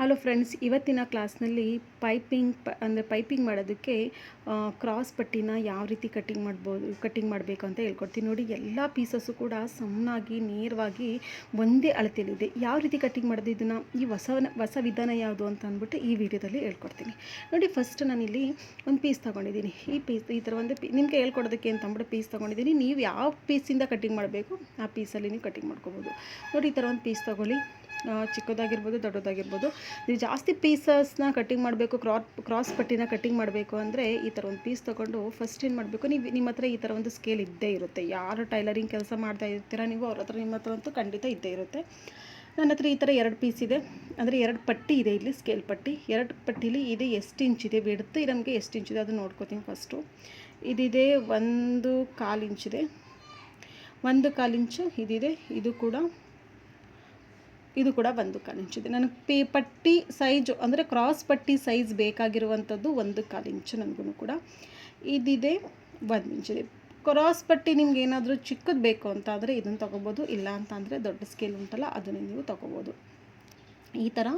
Hello friends ಇವತ್ತಿನ ಕ್ಲಾಸ್ನಲ್ಲಿ piping ಪ, ಅಂದರೆ ಪೈಪಿಂಗ್ ಮಾಡೋದಕ್ಕೆ ಕ್ರಾಸ್ ಪಟ್ಟಿನ ಯಾವ ರೀತಿ ಕಟ್ಟಿಂಗ್ ಮಾಡ್ಬೋದು ಕಟ್ಟಿಂಗ್ ಮಾಡಬೇಕು ಅಂತ ಹೇಳ್ಕೊಡ್ತೀನಿ. ನೋಡಿ, ಎಲ್ಲ ಪೀಸಸ್ಸು ಕೂಡ ಸಣ್ಣಾಗಿ, ನೇರವಾಗಿ ಒಂದೇ ಅಳತೆಯಲ್ಲಿದೆ ಯಾವ ರೀತಿ ಕಟ್ಟಿಂಗ್ ಮಾಡೋದು? ಇದನ್ನು ಈ ಹೊಸ ಹೊಸ ವಿಧಾನ ಯಾವುದು ಅಂತ ಅಂದ್ಬಿಟ್ಟು ಈ ವಿಡಿಯೋದಲ್ಲಿ ಹೇಳ್ಕೊಡ್ತೀನಿ. ನೋಡಿ ಫಸ್ಟ್ ನಾನಿಲ್ಲಿ ಒಂದು ಪೀಸ್ ತೊಗೊಂಡಿದ್ದೀನಿ. ಈ ಪೀಸ್ ಈ ಥರ ಒಂದು ಪೀ ನಿಮಗೆ ಹೇಳ್ಕೊಡೋದಕ್ಕೆ ಅಂತ ಅಂದ್ಬಿಟ್ಟು ಪೀಸ್ ತೊಗೊಂಡಿದ್ದೀನಿ. ನೀವು ಯಾವ ಪೀಸಿಂದ ಕಟ್ಟಿಂಗ್ ಮಾಡಬೇಕು, ಆ ಪೀಸಲ್ಲಿ ನೀವು ಕಟ್ಟಿಂಗ್ ಮಾಡ್ಕೋಬೋದು. ನೋಡಿ, ಈ ಥರ ಒಂದು ಪೀಸ್ ತೊಗೊಳ್ಳಿ. ಚಿಕ್ಕದಾಗಿರ್ಬೋದು, ದೊಡ್ಡದಾಗಿರ್ಬೋದು. ನೀವು ಜಾಸ್ತಿ ಪೀಸಸ್ನ ಕಟ್ಟಿಂಗ್ ಮಾಡಬೇಕು ಕ್ರಾಪ್ ಕ್ರಾಸ್ ಪಟ್ಟಿನ ಕಟ್ಟಿಂಗ್ ಮಾಡಬೇಕು ಅಂದರೆ ಈ ಥರ ಒಂದು ಪೀಸ್ ತೊಗೊಂಡು ಫಸ್ಟ್ ಏನು ಮಾಡಬೇಕು, ನೀವು ನಿಮ್ಮ ಹತ್ರ ಈ ಥರ ಒಂದು ಸ್ಕೇಲ್ ಇದ್ದೇ ಇರುತ್ತೆ. ಯಾರು ಟೈಲರಿಂಗ್ ಕೆಲಸ ಮಾಡ್ತಾ ಇರ್ತೀರ ನೀವು, ಅವ್ರ ಹತ್ರ ನಿಮ್ಮ ಹತ್ರ ಅಂತೂ ಖಂಡಿತ ಇದ್ದೇ ಇರುತ್ತೆ. ನನ್ನ ಹತ್ರ ಈ ಥರ ಎರಡು ಪೀಸ್ ಇದೆ. ಅಂದರೆ ಎರಡು ಪಟ್ಟಿ ಇದೆ ಇಲ್ಲಿ ಸ್ಕೇಲ್ ಪಟ್ಟಿ. ಎರಡು ಪಟ್ಟಿಲಿ ಇದು ಎಷ್ಟು ಇಂಚಿದೆ ಬಿಡ್ತು ನಮಗೆ ಎಷ್ಟು ಇಂಚಿದೆ ಅದು ನೋಡ್ಕೋತೀನಿ ಫಸ್ಟು ಇದಿದೆ ಒಂದು ಕಾಲು ಇಂಚಿದೆ ಒಂದು ಕಾಲು ಇಂಚು ಇದಿದೆ, ಇದು ಕೂಡ ಇದು ಕೂಡ ಒಂದು ಕಾಲಿಂಚಿದೆ ನನಗೆ ಪೇ ಪಟ್ಟಿ ಸೈಜು, ಅಂದರೆ ಕ್ರಾಸ್ ಪಟ್ಟಿ ಸೈಜ್ ಬೇಕಾಗಿರುವಂಥದ್ದು ಒಂದು ಕಾಲಿಂಚು ನನಗೂ ಕೂಡ. ಇದಿದೆ ಒಂದು ಇಂಚಿದೆ ಕ್ರಾಸ್ ಪಟ್ಟಿ ನಿಮ್ಗೆ ಏನಾದರೂ ಚಿಕ್ಕದು ಬೇಕು ಅಂತ ಆದರೆ ಇದನ್ನು ತೊಗೋಬೋದು, ಇಲ್ಲ ಅಂತ ಅಂದರೆ ದೊಡ್ಡ ಸ್ಕೇಲ್ ಉಂಟಲ್ಲ ಅದನ್ನು ನೀವು ತೊಗೋಬೋದು. ಈ ಥರ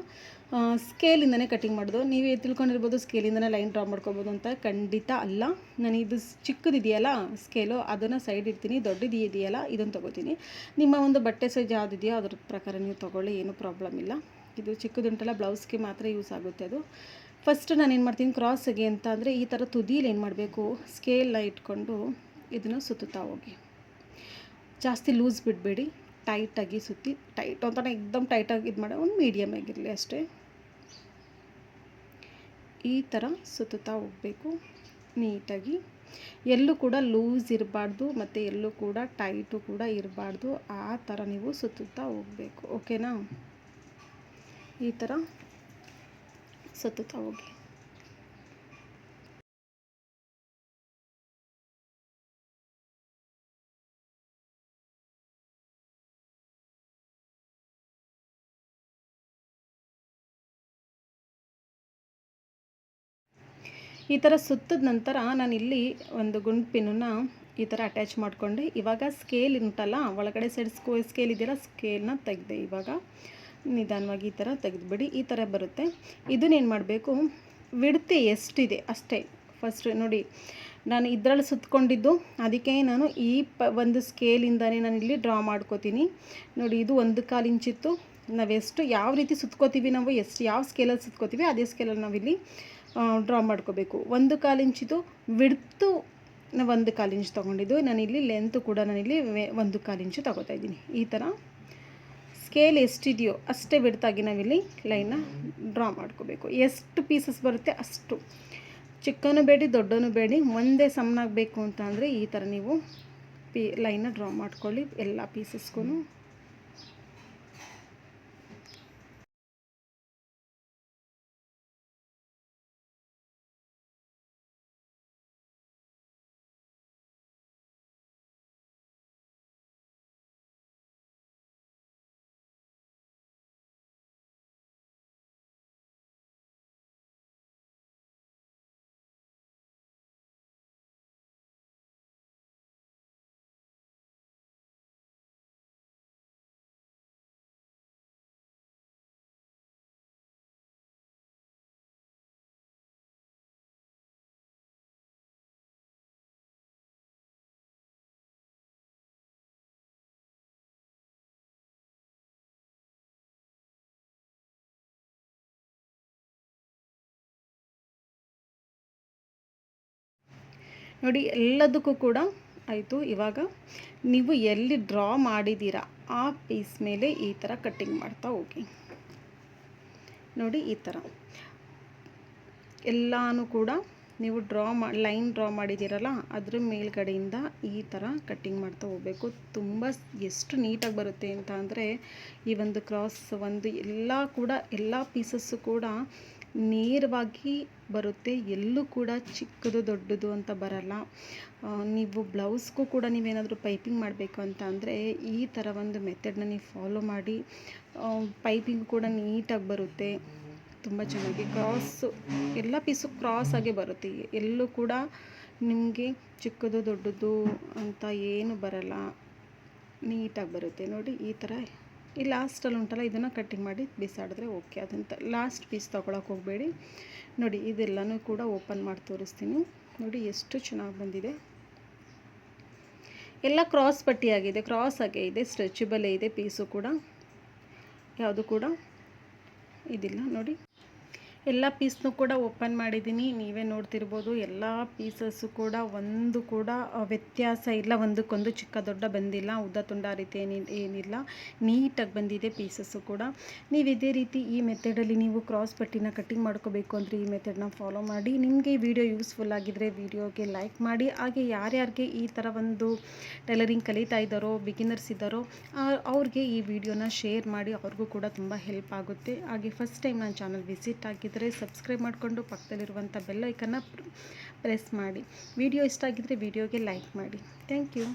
ಸ್ಕೇಲಿಂದನೇ ಕಟ್ಟಿಂಗ್ ಮಾಡೋದು. ನೀವೇ ತಿಳ್ಕೊಂಡಿರ್ಬೋದು ಸ್ಕೇಲಿಂದನೇ ಲೈನ್ ಡ್ರಾ ಮಾಡ್ಕೋಬೋದು ಅಂತ. ಖಂಡಿತ ಅಲ್ಲ. ನಾನು ಇದು ಚಿಕ್ಕದಿದೆಯಲ್ಲ ಸ್ಕೇಲು ಅದನ್ನು ಸೈಡ್ ಇಡ್ತೀನಿ, ದೊಡ್ಡದು ಇದೆಯಲ್ಲ ಇದನ್ನು ತೊಗೋತೀನಿ. ನಿಮ್ಮ ಒಂದು ಬಟ್ಟೆ ಸೈಜ್ ಯಾವುದಿದೆಯೋ ಅದ್ರ ಪ್ರಕಾರ ನೀವು ತೊಗೊಳ್ಳಿ, ಏನೂ ಪ್ರಾಬ್ಲಮ್ ಇಲ್ಲ. ಇದು ಚಿಕ್ಕದುಂಟಲ್ಲ, ಬ್ಲೌಸ್ಗೆ ಮಾತ್ರ ಯೂಸ್ ಆಗುತ್ತೆ ಅದು. ಫಸ್ಟ್ ನಾನು ಏನು ಮಾಡ್ತೀನಿ ಕ್ರಾಸಿಗೆ ಅಂತ ಅಂದರೆ ಈ ಥರ ತುದೀಲಿ ಏನು ಮಾಡಬೇಕು? ಸ್ಕೇಲ್ನ ಇಟ್ಕೊಂಡು ಇದನ್ನು ಸುತ್ತುತ್ತಾ ಹೋಗಿ. ಜಾಸ್ತಿ ಲೂಸ್ ಬಿಡಬೇಡಿ. ಟೈಟಾಗಿ ಸುತ್ತಿ, ಟೈಟ್ ಅಂತ ಎಕ್ದಮ್ ಟೈಟಾಗಿ ಇದು ಮಾಡೋ, ಒಂದು ಮೀಡಿಯಮ್ ಆಗಿರಲಿ ಅಷ್ಟೇ. ಈ ಥರ ಸುತ್ತುತ್ತಾ ಹೋಗಬೇಕು, ನೀಟಾಗಿ. ಎಲ್ಲೂ ಕೂಡ ಲೂಸ್ ಇರಬಾರ್ದು, ಮತ್ತು ಎಲ್ಲೂ ಕೂಡ ಟೈಟು ಕೂಡ ಇರಬಾರ್ದು, ಆ ಥರ ನೀವು ಸುತ್ತುತ್ತಾ ಹೋಗಬೇಕು, ಓಕೆನಾ? ಈ ಥರ ಸುತ್ತುತ್ತಾ ಹೋಗಿ. ಈ ಥರ ಸುತ್ತಿದ ನಂತರ ನಾನು ಇಲ್ಲಿ ಒಂದು ಗುಂಡು ಪಿನ್ನನ್ನು ಈ ಥರ ಅಟ್ಯಾಚ್ ಮಾಡಿಕೊಂಡೆ. ಇವಾಗ ಸ್ಕೇಲ್ ಉಂಟಲ್ಲ, ಒಳಗಡೆ ಸೈಡ್ ಸ್ಕೋ ಸ್ಕೇಲ್ ಇದೆಯಲ್ಲ ಸ್ಕೇಲ್ನ ತೆಗೆದೆ ಇವಾಗ ನಿಧಾನವಾಗಿ ಈ ಥರ ತೆಗೆದುಬಿಡಿ, ಈ ಥರ ಬರುತ್ತೆ. ಇದನ್ನೇನು ಮಾಡಬೇಕು, ವಿಡ್ತಿ ಎಷ್ಟಿದೆ ಅಷ್ಟೇ. ಫಸ್ಟ್ ನೋಡಿ, ನಾನು ಇದರಲ್ಲಿ ಸುತ್ತಕೊಂಡಿದ್ದು, ಅದಕ್ಕೆ ನಾನು ಈ ಪ ಒಂದು ಸ್ಕೇಲಿಂದನೇ ನಾನು ಇಲ್ಲಿ ಡ್ರಾ ಮಾಡ್ಕೋತೀನಿ. ನೋಡಿ, ಇದು ಒಂದು ಕಾಲು ಇಂಚಿತ್ತು ನಾವೆಷ್ಟು ಯಾವ ರೀತಿ ಸುತ್ಕೋತೀವಿ ನಾವು, ಎಷ್ಟು ಯಾವ ಸ್ಕೇಲಲ್ಲಿ ಸುತ್ಕೋತೀವಿ, ಅದೇ ಸ್ಕೇಲಲ್ಲಿ ನಾವಿಲ್ಲಿ ಡ್ರಾ ಮಾಡ್ಕೋಬೇಕು. ಒಂದು ಕಾಲಿಂಚಿದು ವಿಡ್ತು ಒಂದು ಕಾಲು ಇಂಚ್ ತೊಗೊಂಡಿದ್ದು. ನಾನಿಲ್ಲಿ ಲೆಂತು ಕೂಡ ನಾನಿಲ್ಲಿ ಒಂದು ಕಾಲಿಂಚು ಇಂಚು ತೊಗೋತಾ ಇದ್ದೀನಿ. ಈ ಥರ ಸ್ಕೇಲ್ ಎಷ್ಟಿದೆಯೋ ಅಷ್ಟೇ ಬಿಡ್ತಾಗಿ ನಾವಿಲ್ಲಿ ಲೈನ್ನ ಡ್ರಾ ಮಾಡ್ಕೋಬೇಕು. ಎಷ್ಟು ಪೀಸಸ್ ಬರುತ್ತೆ ಅಷ್ಟು. ಚಿಕ್ಕನೂ ಬೇಡಿ, ದೊಡ್ಡನು ಬೇಡಿ, ಒಂದೇ ಸಮನಾಗಬೇಕು ಅಂತ ಅಂದರೆ ಈ ಥರ ನೀವು ಪಿ ಲೈನ್ನ ಡ್ರಾ ಮಾಡ್ಕೊಳ್ಳಿ. ಎಲ್ಲ ಪೀಸಸ್ಗೂ ನೋಡಿ, ಎಲ್ಲದಕ್ಕೂ ಕೂಡ ಆಯಿತು. ಇವಾಗ ನೀವು ಎಲ್ಲಿ ಡ್ರಾ ಮಾಡಿದ್ದೀರಾ, ಆ ಪೀಸ್ ಮೇಲೆ ಈ ಥರ ಕಟ್ಟಿಂಗ್ ಮಾಡ್ತಾ ಹೋಗಿ. ನೋಡಿ, ಈ ಥರ ಎಲ್ಲಾನು ಕೂಡ ನೀವು ಡ್ರಾ ಮಾ ಲೈನ್ ಡ್ರಾ ಮಾಡಿದ್ದೀರಲ್ಲ, ಅದ್ರ ಮೇಲ್ಗಡೆಯಿಂದ ಈ ಥರ ಕಟ್ಟಿಂಗ್ ಮಾಡ್ತಾ ಹೋಗಬೇಕು. ತುಂಬ ಎಷ್ಟು ನೀಟಾಗಿ ಬರುತ್ತೆ ಅಂತ ಅಂದರೆ, ಈ ಒಂದು ಕ್ರಾಸ್ ಒಂದು ಎಲ್ಲ ಕೂಡ, ಎಲ್ಲ ಪೀಸಸ್ಸು ಕೂಡ ನೇರವಾಗಿ ಬರುತ್ತೆ. ಎಲ್ಲೂ ಕೂಡ ಚಿಕ್ಕದು ದೊಡ್ಡದು ಅಂತ ಬರಲ್ಲ. ನೀವು ಬ್ಲೌಸ್ಗೂ ಕೂಡ ನೀವೇನಾದರೂ ಪೈಪಿಂಗ್ ಮಾಡಬೇಕು ಅಂತ ಅಂದರೆ ಈ ಥರ ಒಂದು ಮೆಥಡನ್ನ ನೀವು ಫಾಲೋ ಮಾಡಿ. ಪೈಪಿಂಗ್ ಕೂಡ ನೀಟಾಗಿ ಬರುತ್ತೆ. ತುಂಬ ಚೆನ್ನಾಗಿ ಕ್ರಾಸು ಎಲ್ಲ ಪೀಸು ಕ್ರಾಸ್ ಆಗಿ ಬರುತ್ತೆ. ಎಲ್ಲೂ ಕೂಡ ನಿಮಗೆ ಚಿಕ್ಕದು ದೊಡ್ಡದು ಅಂತ ಏನು ಬರಲ್ಲ. ನೀಟಾಗಿ ಬರುತ್ತೆ. ನೋಡಿ ಈ ಥರ ಈ ಲಾಸ್ಟಲ್ಲಿ ಉಂಟಲ್ಲ, ಇದನ್ನು ಕಟ್ಟಿಂಗ್ ಮಾಡಿ ಬಿಸಾಡಿದ್ರೆ ಓಕೆ ಅದಂತ ಲಾಸ್ಟ್ ಪೀಸ್ ತೊಗೊಳಕ್ಕೆ ಹೋಗಬೇಡಿ. ನೋಡಿ, ಇದೆಲ್ಲನೂ ಕೂಡ ಓಪನ್ ಮಾಡಿ ತೋರಿಸ್ತೀನಿ. ನೋಡಿ, ಎಷ್ಟು ಚೆನ್ನಾಗಿ ಬಂದಿದೆ. ಎಲ್ಲ ಕ್ರಾಸ್ ಪಟ್ಟಿಯಾಗಿದೆ ಕ್ರಾಸ್ ಆಗೇ ಇದೆ ಸ್ಟ್ರೆಚಬಲೇ ಇದೆ ಪೀಸು ಕೂಡ. ಯಾವುದು ಕೂಡ? ಇದಿಲ್ಲ, ನೋಡಿ. ಎಲ್ಲ ಪೀಸ್ನು ಕೂಡ ಓಪನ್ ಮಾಡಿದ್ದೀನಿ. ನೀವೇ ನೋಡ್ತಿರ್ಬೋದು, ಎಲ್ಲ ಪೀಸಸ್ಸು ಕೂಡ ಒಂದು ಕೂಡ ವ್ಯತ್ಯಾಸ ಇಲ್ಲ. ಒಂದಕ್ಕೊಂದು ಚಿಕ್ಕ ದೊಡ್ಡ ಬಂದಿಲ್ಲ. ಉದ್ದ ತುಂಡ ರೀತಿ ಏನಿ, ಏನಿಲ್ಲ. ನೀಟಾಗಿ ಬಂದಿದೆ ಪೀಸಸ್ಸು ಕೂಡ. ನೀವು ಇದೇ ರೀತಿ ಈ ಮೆಥಡಲ್ಲಿ ನೀವು ಕ್ರಾಸ್ ಪಟ್ಟಿನ ಕಟ್ಟಿಂಗ್ ಮಾಡ್ಕೋಬೇಕು ಅಂದರೆ ಈ ಮೆಥಡನ್ನ ಫಾಲೋ ಮಾಡಿ. ನಿಮಗೆ ವಿಡಿಯೋ ಯೂಸ್ಫುಲ್ ಆಗಿದ್ದರೆ ವಿಡಿಯೋಗೆ ಲೈಕ್ ಮಾಡಿ. ಹಾಗೆ ಯಾರ್ಯಾರಿಗೆ ಈ ಥರ ಒಂದು ಟೈಲರಿಂಗ್ ಕಲಿತಾ ಇದ್ದಾರೋ, ಬಿಗಿನರ್ಸ್ ಇದ್ದಾರೋ ಅವ್ರಿಗೆ ಈ ವಿಡಿಯೋನ ಶೇರ್ ಮಾಡಿ. ಅವ್ರಿಗೂ ಕೂಡ ತುಂಬ ಹೆಲ್ಪ್ ಆಗುತ್ತೆ. ಹಾಗೆ ಫಸ್ಟ್ ಟೈಮ್ ನನ್ನ ಚಾನಲ್ ವಿಸಿಟ್ ಆಗಿದ್ದರೆ ಸಬ್ಸ್ಕ್ರೈಬ್ ಮಾಡಿಕೊಂಡು ಪಕ್ಕದಲ್ಲಿರುವಂಥ ಬೆಲ್ ಐಕನ್ನ ಪ್ರೆಸ್ ಮಾಡಿ. ವಿಡಿಯೋ ಇಷ್ಟ ಆಗಿದ್ದರೆ ವಿಡಿಯೋಗೆ ಲೈಕ್ ಮಾಡಿ. Thank you.